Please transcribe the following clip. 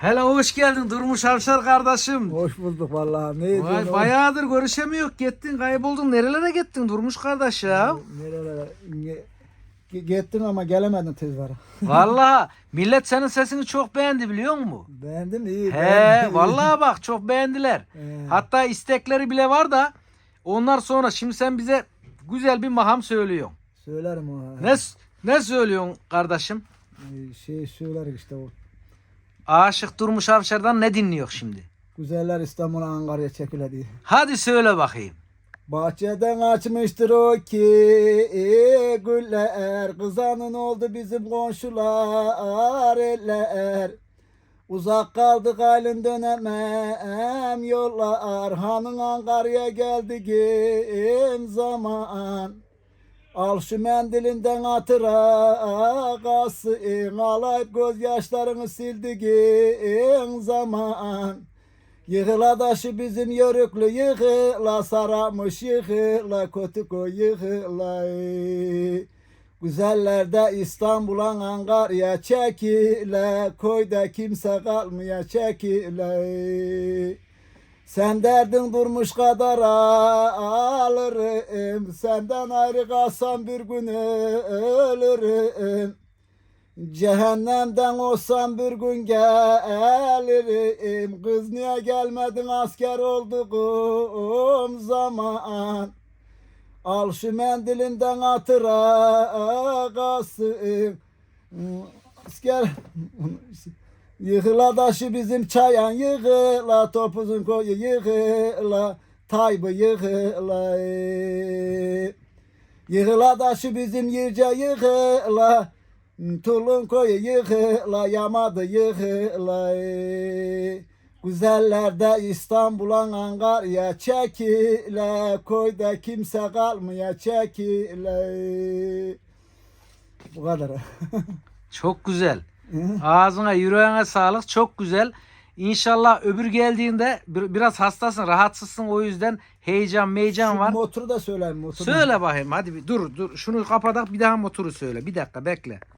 Hele hoş geldin Durmuş Avşar kardeşim. Hoş bulduk vallahi. Ne Vay, bayağıdır görüşemiyor. Gittin kayboldun. Nerelere gittin Durmuş kardeş ya? Nerelere? Ge- Gittim ama gelemedim tezvara. Vallahi millet senin sesini çok beğendi biliyor musun? Beğendim iyi. He beğendim. vallahi bak çok beğendiler. He. Hatta istekleri bile var da onlar sonra şimdi sen bize güzel bir maham söylüyorsun. Söylerim o. Ne ne söylüyorsun kardeşim? Ee, Şey söylerim işte o. Aşık Durmuş Avşar'dan ne dinliyor şimdi? Güzeller İstanbul'a Ankara'ya çekile diye. Hadi söyle bakayım. Bahçeden açmıştır o ki güller Kızanın oldu bizim komşular eller Uzak kaldık halin dönemem yollar Hanın Ankara'ya geldiğim zaman Al şu mendilinden hatıra kalsın Alayıp gözyaşlarını sildiğin zaman. Yıkıla taşı bizim yörüklü yıkıla saramış yıkıla kötü yıkıla Güzellerde İstanbul'a Ankara'ya çekile Koyda kimse kalmaya çekile Sen derdin durmuş kadar alırım. Senden ayrı kalsam bir gün ölürüm. Cehennemden olsam bir gün gelirim. Kız niye gelmedin asker olduğum zaman? Al şu mendilinden hatıra kalsın. Asker Yıkıla taşı bizim çayan yıkıla Topuzun koyu yıkıla Taybı yıkıla Yıkıla taşı bizim yirce yıkıla Tulun koyu yıkıla yamadı yıkıla Güzellerde İstanbul'a Ankara'ya çekile Koyda kimse kalmaya çekile Bu kadar. Çok güzel. Ağzına yüreğine sağlık. Çok güzel. İnşallah öbür geldiğinde bir- biraz hastasın, rahatsızsın o yüzden heyecan, meyecan var. Motoru da söyle motoru. Söyle bakayım hadi bir dur dur şunu kapatak bir daha motoru söyle. Bir dakika bekle.